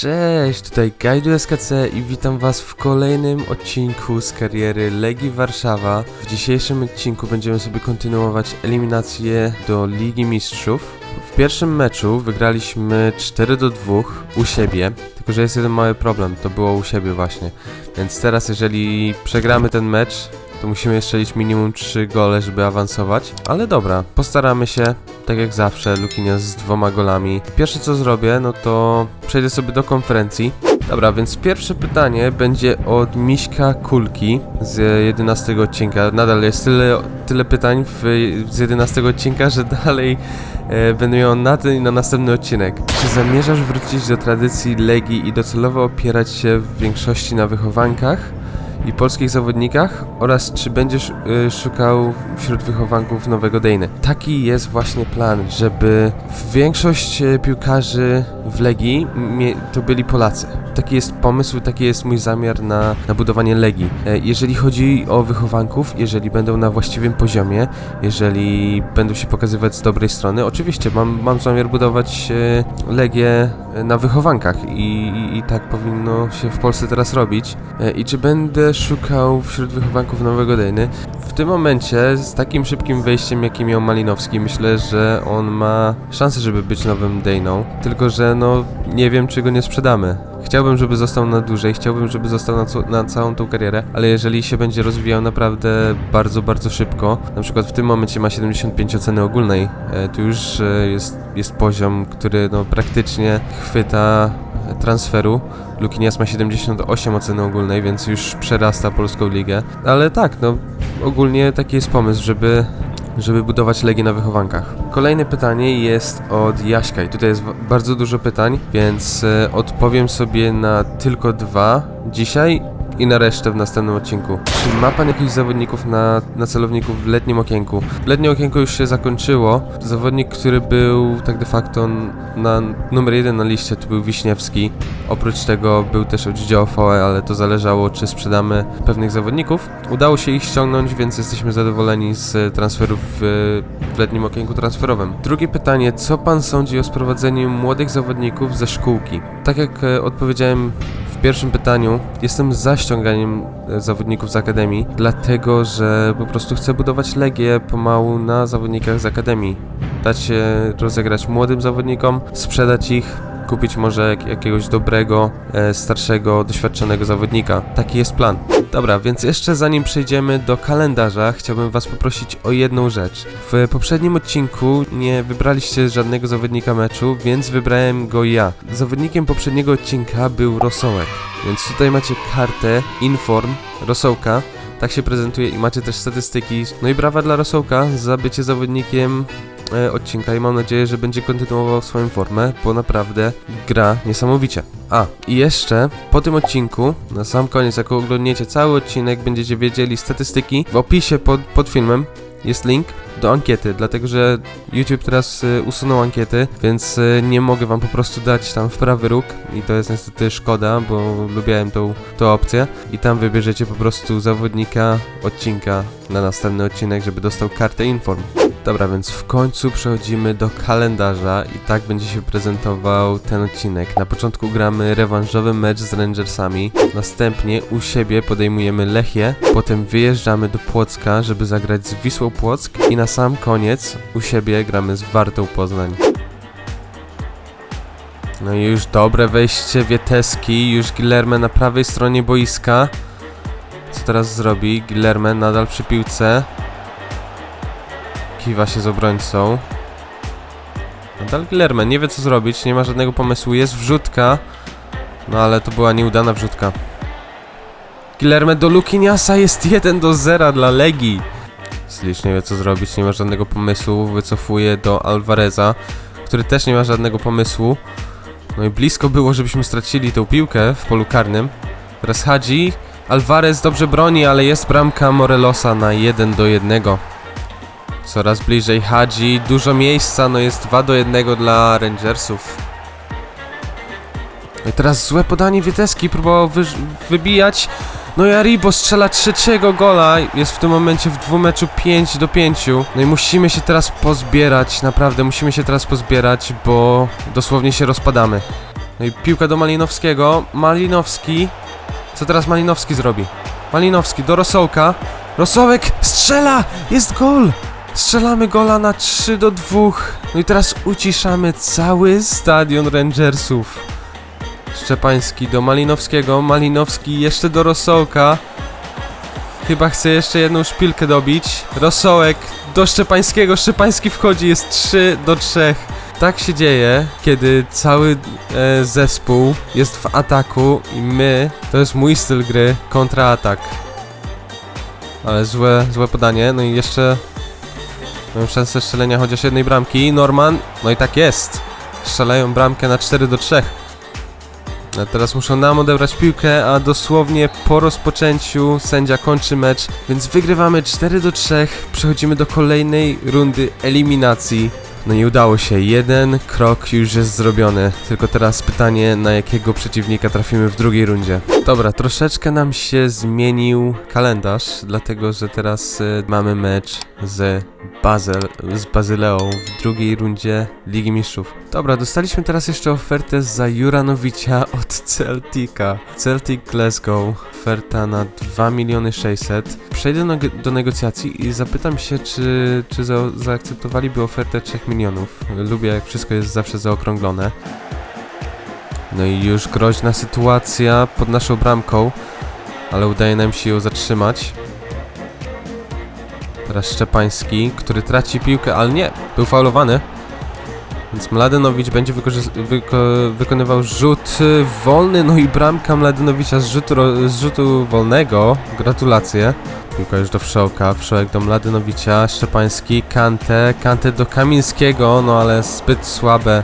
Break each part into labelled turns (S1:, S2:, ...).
S1: Cześć, tutaj Gajdu SKC i witam was w kolejnym odcinku z kariery Legii Warszawa. W dzisiejszym odcinku będziemy sobie kontynuować eliminację do Ligi Mistrzów. W pierwszym meczu wygraliśmy 4 do 2 u siebie, tylko że jest jeden mały problem, to było u siebie właśnie. Więc teraz jeżeli przegramy ten mecz, to musimy strzelić minimum 3 gole, żeby awansować. Ale dobra, postaramy się, tak jak zawsze, Lukinia z dwoma golami. Pierwsze co zrobię, no to przejdę sobie do konferencji. Dobra, więc pierwsze pytanie będzie od Miśka Kulki z 11 odcinka. Nadal jest tyle, tyle pytań w, z 11 odcinka, że dalej e, będę miał na ten i na następny odcinek. Czy zamierzasz wrócić do tradycji Legii i docelowo opierać się w większości na wychowankach? I polskich zawodnikach oraz czy będziesz y, szukał wśród wychowanków nowego Dejny. Taki jest właśnie plan, żeby większość y, piłkarzy w Legii to byli Polacy. Taki jest pomysł, taki jest mój zamiar na, na budowanie Legii. E, jeżeli chodzi o wychowanków, jeżeli będą na właściwym poziomie, jeżeli będą się pokazywać z dobrej strony, oczywiście mam, mam zamiar budować e, Legię e, na wychowankach i, i, i tak powinno się w Polsce teraz robić. I czy będę szukał wśród wychowanków nowego Dejny? W tym momencie, z takim szybkim wejściem, jaki miał Malinowski, myślę, że on ma szansę, żeby być nowym Dejną. Tylko, że no nie wiem, czy go nie sprzedamy. Chciałbym, żeby został na dłużej, chciałbym, żeby został na, na całą tą karierę, ale jeżeli się będzie rozwijał naprawdę bardzo, bardzo szybko, na przykład w tym momencie ma 75 oceny ogólnej, e, to już e, jest, jest poziom, który no praktycznie chwyta e, transferu. Lukinias ma 78 oceny ogólnej, więc już przerasta polską ligę. Ale tak, no ogólnie taki jest pomysł, żeby żeby budować Legię na wychowankach. Kolejne pytanie jest od Jaśka i tutaj jest bardzo dużo pytań, więc e, odpowiem sobie na tylko dwa dzisiaj i na resztę w następnym odcinku. Czy ma pan jakichś zawodników na, na celowników w letnim okienku? Letnie okienko już się zakończyło. Zawodnik, który był tak de facto na numer jeden na liście, to był Wiśniewski. Oprócz tego był też oddział VE, ale to zależało, czy sprzedamy pewnych zawodników. Udało się ich ściągnąć, więc jesteśmy zadowoleni z transferów w, w letnim okienku transferowym. Drugie pytanie, co pan sądzi o sprowadzeniu młodych zawodników ze szkółki? Tak jak e, odpowiedziałem w pierwszym pytaniu, jestem za ściąganiem e, zawodników z akademii, dlatego że po prostu chcę budować legię pomału na zawodnikach z akademii. Dać się rozegrać młodym zawodnikom, sprzedać ich, kupić może jak, jakiegoś dobrego, e, starszego, doświadczonego zawodnika. Taki jest plan. Dobra, więc jeszcze zanim przejdziemy do kalendarza, chciałbym Was poprosić o jedną rzecz. W poprzednim odcinku nie wybraliście żadnego zawodnika meczu, więc wybrałem go ja. Zawodnikiem poprzedniego odcinka był Rosołek, więc tutaj macie kartę Inform Rosołka. Tak się prezentuje i macie też statystyki. No i brawa dla Rosołka za bycie zawodnikiem e, odcinka i mam nadzieję, że będzie kontynuował swoją formę, bo naprawdę gra niesamowicie. A, i jeszcze po tym odcinku, na sam koniec, jak oglądniecie cały odcinek, będziecie wiedzieli statystyki. W opisie pod, pod filmem jest link do ankiety, dlatego że YouTube teraz y, usunął ankiety, więc y, nie mogę wam po prostu dać tam w prawy róg i to jest niestety szkoda, bo lubiałem tą, tą opcję i tam wybierzecie po prostu zawodnika odcinka na następny odcinek, żeby dostał kartę inform. Dobra, więc w końcu przechodzimy do kalendarza i tak będzie się prezentował ten odcinek. Na początku gramy rewanżowy mecz z Rangersami, następnie u siebie podejmujemy Lechię, potem wyjeżdżamy do Płocka, żeby zagrać z Wisłą Płock i na sam koniec u siebie gramy z Wartą Poznań. No i już dobre wejście Wieteski, już Guillerme na prawej stronie boiska. Co teraz zrobi? Guillerme nadal przy piłce. Kiwa się z obrońcą. Nadal Guillerme nie wie co zrobić, nie ma żadnego pomysłu. Jest wrzutka. No ale to była nieudana wrzutka. Guillerme do Lukiniasa jest 1 do 0 dla Legii. Slicz nie wie co zrobić, nie ma żadnego pomysłu. Wycofuje do Alvareza, który też nie ma żadnego pomysłu. No i blisko było, żebyśmy stracili tą piłkę w polu karnym. Teraz Hadzi. Alvarez dobrze broni, ale jest bramka Morelosa na 1 do 1. Coraz bliżej Hadzi, dużo miejsca, no jest 2 do 1 dla Rangersów. I teraz złe podanie Wieteski, próbował wyż- wybijać. No i Aribo strzela trzeciego gola, jest w tym momencie w dwumeczu 5 do 5. No i musimy się teraz pozbierać, naprawdę musimy się teraz pozbierać, bo dosłownie się rozpadamy. No i piłka do Malinowskiego. Malinowski. Co teraz Malinowski zrobi? Malinowski do Rosołka. Rosołek strzela! Jest gol! Strzelamy gola na 3 do 2. No i teraz uciszamy cały stadion Rangersów. Szczepański do Malinowskiego. Malinowski jeszcze do Rosołka. Chyba chce jeszcze jedną szpilkę dobić. Rosołek do Szczepańskiego. Szczepański wchodzi, jest 3 do 3. Tak się dzieje, kiedy cały e, zespół jest w ataku i my, to jest mój styl gry, kontraatak. Ale złe, złe podanie, no i jeszcze mam szansę strzelenia chociaż jednej bramki. Norman, no i tak jest. Strzelają bramkę na 4 do 3. A teraz muszą nam odebrać piłkę, a dosłownie po rozpoczęciu sędzia kończy mecz, więc wygrywamy 4 do 3. Przechodzimy do kolejnej rundy eliminacji. No i udało się, jeden krok już jest zrobiony. Tylko teraz pytanie, na jakiego przeciwnika trafimy w drugiej rundzie. Dobra, troszeczkę nam się zmienił kalendarz, dlatego że teraz y, mamy mecz z Basel, z Bazyleą w drugiej rundzie Ligi Mistrzów. Dobra, dostaliśmy teraz jeszcze ofertę za Juranowicza od Celtica. Celtic Glasgow, oferta na 2 miliony 600. Przejdę do, do negocjacji i zapytam się, czy, czy za, zaakceptowaliby ofertę 3 milionów. Lubię, jak wszystko jest zawsze zaokrąglone. No i już groźna sytuacja pod naszą bramką, ale udaje nam się ją zatrzymać. Teraz Szczepański, który traci piłkę, ale nie, był faulowany. Więc Mladenowicz będzie wyko wykonywał rzut y, wolny, no i bramka Mladenowicza z rzutu, z rzutu wolnego. Gratulacje. Piłka już do Wszołka, Wszołek do Mladenowicza, Szczepański, Kante, Kante do Kamińskiego, no ale zbyt słabe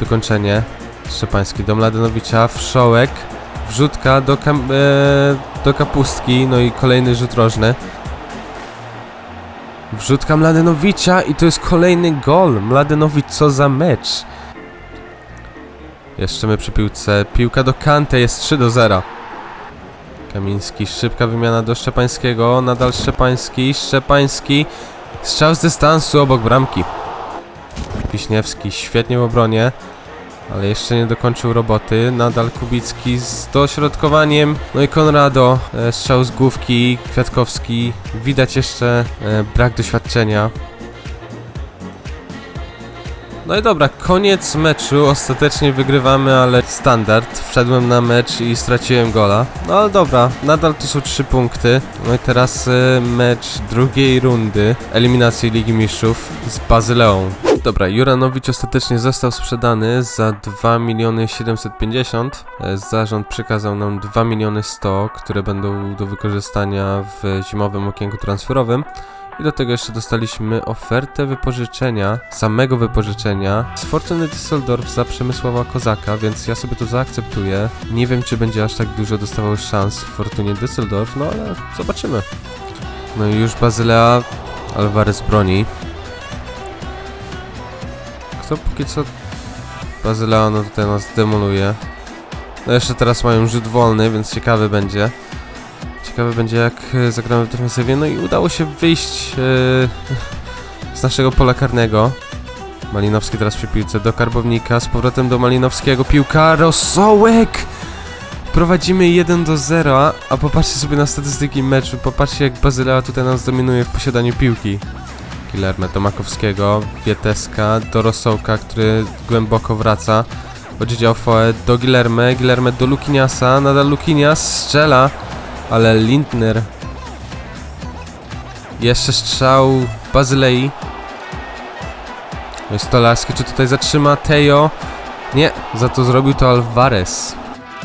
S1: wykończenie. Szczepański do Mladenowicza, Wszołek, wrzutka do, kam- e, do Kapustki, no i kolejny rzut rożny. Wrzutka Mladenowicza i to jest kolejny gol. Mladenowicz, co za mecz. Jeszcze my przy piłce. Piłka do Kante jest 3 do 0. Kamiński, szybka wymiana do Szczepańskiego. Nadal Szczepański, Szczepański. Strzał z dystansu obok bramki. Wiśniewski świetnie w obronie. Ale jeszcze nie dokończył roboty. Nadal Kubicki z dośrodkowaniem. No i Konrado, e, strzał z główki. Kwiatkowski. Widać jeszcze e, brak doświadczenia. No i dobra, koniec meczu. Ostatecznie wygrywamy, ale standard. Wszedłem na mecz i straciłem gola. No ale dobra, nadal to są trzy punkty. No i teraz e, mecz drugiej rundy eliminacji Ligi Mistrzów z Bazyleą. Dobra, Juranowicz ostatecznie został sprzedany za 2 miliony 750. E, Zarząd przekazał nam 2 miliony 100, które będą do wykorzystania w zimowym okienku transferowym. I do tego jeszcze dostaliśmy ofertę wypożyczenia, samego wypożyczenia z Fortuny Düsseldorf za Przemysława Kozaka, więc ja sobie to zaakceptuję. Nie wiem, czy będzie aż tak dużo dostawał szans w Fortunie Düsseldorf, no ale zobaczymy. No i już Bazylea Alvarez broni. Kto póki co Bazylea no tutaj nas demoluje. No jeszcze teraz mają rzut wolny, więc ciekawy będzie. Ciekawe będzie jak e, zagramy w defensywie. No i udało się wyjść e, z naszego pola karnego. Malinowski teraz przy piłce do Karbownika, z powrotem do Malinowskiego. Piłka, Rosołek! Prowadzimy 1 do 0, a popatrzcie sobie na statystyki meczu. Popatrzcie jak Bazylea tutaj nas dominuje w posiadaniu piłki. Killerme do Makowskiego, Wieteska, do Rosołka, który głęboko wraca. Oddział Foe do Gilerme, Gilerme do Lukiniasa, nadal Lukinias strzela, ale Lindner. Jeszcze strzał Bazylei. I Stolarski, czy tutaj zatrzyma Tejo? Nie, za to zrobił to Alvarez.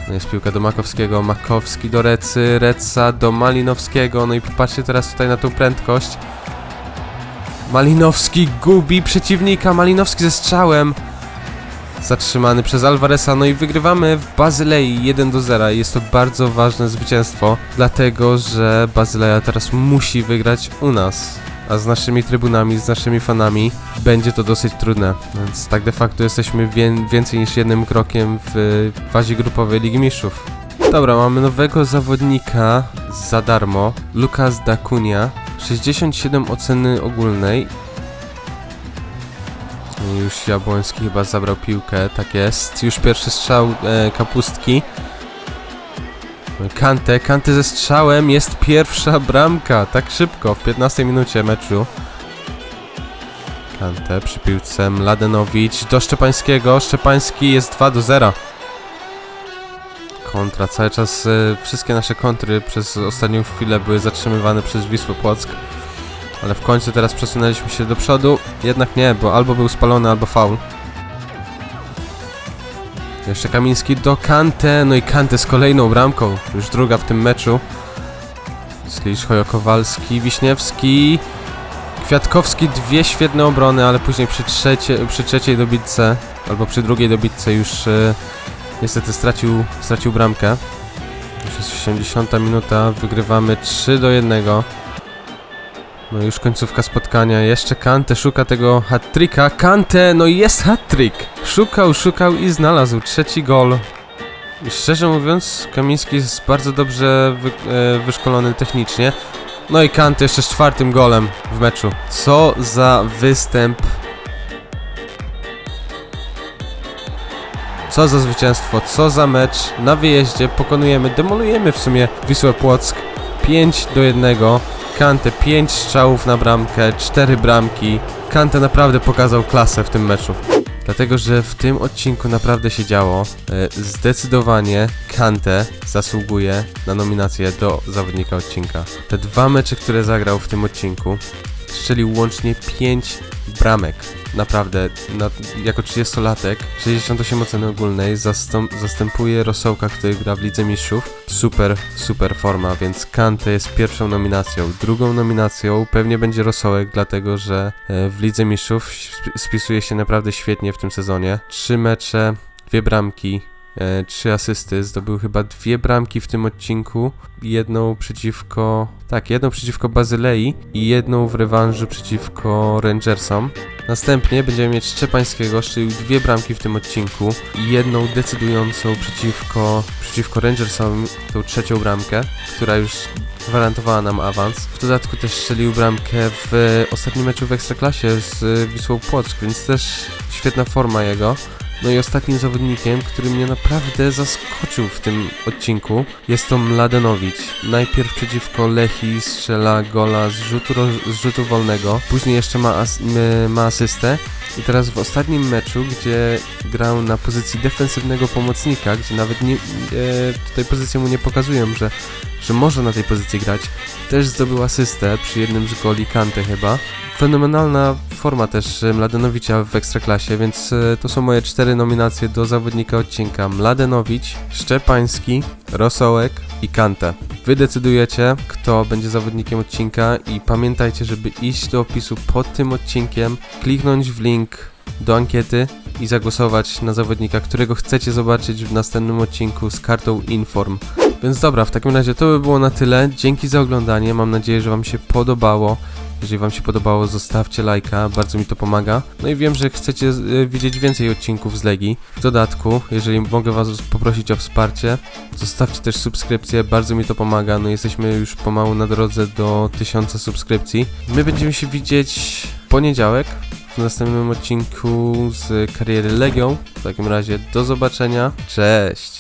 S1: No jest piłka do Makowskiego, Makowski do Recy, Reca do Malinowskiego. No i popatrzcie teraz tutaj na tą prędkość. Malinowski gubi przeciwnika, Malinowski ze strzałem. Zatrzymany przez Alvareza, no i wygrywamy w Bazylei 1 do 0. Jest to bardzo ważne zwycięstwo, dlatego że Bazyleja teraz musi wygrać u nas. A z naszymi trybunami, z naszymi fanami będzie to dosyć trudne. Więc tak de facto jesteśmy wię- więcej niż jednym krokiem w fazie grupowej Ligi Mistrzów. Dobra, mamy nowego zawodnika za darmo. Lukas Dacunia. 67 oceny ogólnej. Już Jabłoński chyba zabrał piłkę, tak jest. Już pierwszy strzał e, kapustki. Kante, Kante ze strzałem, jest pierwsza bramka, tak szybko, w 15 minucie meczu. Kante przy piłce, Mladenowicz do Szczepańskiego, Szczepański jest 2 do 0. Kontra, cały czas e, wszystkie nasze kontry przez ostatnią chwilę były zatrzymywane przez Wisłę Płock. Ale w końcu teraz przesunęliśmy się do przodu. Jednak nie, bo albo był spalony, albo faul. Jeszcze Kamiński do Kante, no i Kante z kolejną bramką. Już druga w tym meczu. Slisz, Hojo-Kowalski, Wiśniewski, Kwiatkowski, dwie świetne obrony, ale później przy, trzecie, przy trzeciej dobitce, albo przy drugiej dobitce już e, niestety stracił, stracił bramkę. Już jest 80 minuta, wygrywamy 3 do 1. No już końcówka spotkania, jeszcze Kante szuka tego hat-tricka, Kante, no jest hat-trick! Szukał, szukał i znalazł trzeci gol. I Szczerze mówiąc, Kamiński jest bardzo dobrze wy, e, wyszkolony technicznie. No i Kante jeszcze z czwartym golem w meczu. Co za występ. Co za zwycięstwo, co za mecz. Na wyjeździe pokonujemy, demolujemy w sumie Wisłę Płock. 5 do 1. Kante 5 strzałów na bramkę, 4 bramki. Kante naprawdę pokazał klasę w tym meczu. Dlatego, że w tym odcinku naprawdę się działo. E, Zdecydowanie Kante zasługuje na nominację do zawodnika odcinka. Te dwa mecze, które zagrał w tym odcinku, strzelił łącznie 5 bramek. Naprawdę, na, jako 30-latek, 68 oceny ogólnej, zastąp, zastępuje Rosołka, który gra w Lidze Mistrzów. Super, super forma, więc Kante jest pierwszą nominacją. Drugą nominacją pewnie będzie Rosołek, dlatego że e, w Lidze Mistrzów sp- spisuje się naprawdę świetnie w tym sezonie. Trzy mecze, dwie bramki, e, trzy asysty, zdobył chyba dwie bramki w tym odcinku, jedną przeciwko, tak, jedną przeciwko Bazylei i jedną w rewanżu przeciwko Rangersom. Następnie będziemy mieć Szczepańskiego, strzelił dwie bramki w tym odcinku i jedną decydującą przeciwko, przeciwko Rangersom, tą trzecią bramkę, która już gwarantowała nam awans. W dodatku też strzelił bramkę w ostatnim meczu w Ekstraklasie z Wisłą Płock, więc też świetna forma jego. No i ostatnim zawodnikiem, który mnie naprawdę zaskoczył w tym odcinku, jest to Mladenowicz. Najpierw przeciwko Lechi strzela gola z rzutu, z rzutu wolnego, później jeszcze ma, as- ma asystę. I teraz w ostatnim meczu, gdzie grał na pozycji defensywnego pomocnika, gdzie nawet nie, e, tutaj pozycje mu nie pokazują, że, że może na tej pozycji grać, też zdobył asystę przy jednym z goli Kante chyba. Fenomenalna forma też e, Mladenowicza w Ekstraklasie, więc e, to są moje cztery nominacje do zawodnika odcinka. Mladenowicz, Szczepański, Rosołek i Kante. Wy decydujecie, kto będzie zawodnikiem odcinka i pamiętajcie, żeby iść do opisu pod tym odcinkiem, kliknąć w link do ankiety i zagłosować na zawodnika, którego chcecie zobaczyć w następnym odcinku z kartą Inform. Więc dobra, w takim razie to by było na tyle. Dzięki za oglądanie. Mam nadzieję, że Wam się podobało. Jeżeli Wam się podobało, zostawcie lajka, bardzo mi to pomaga. No i wiem, że chcecie e, widzieć więcej odcinków z Legii. W dodatku, jeżeli mogę Was poprosić o wsparcie, zostawcie też subskrypcję, bardzo mi to pomaga. No jesteśmy już pomału na drodze do 1000 subskrypcji. My będziemy się widzieć w poniedziałek w następnym odcinku z kariery Legią. W takim razie do zobaczenia. Cześć!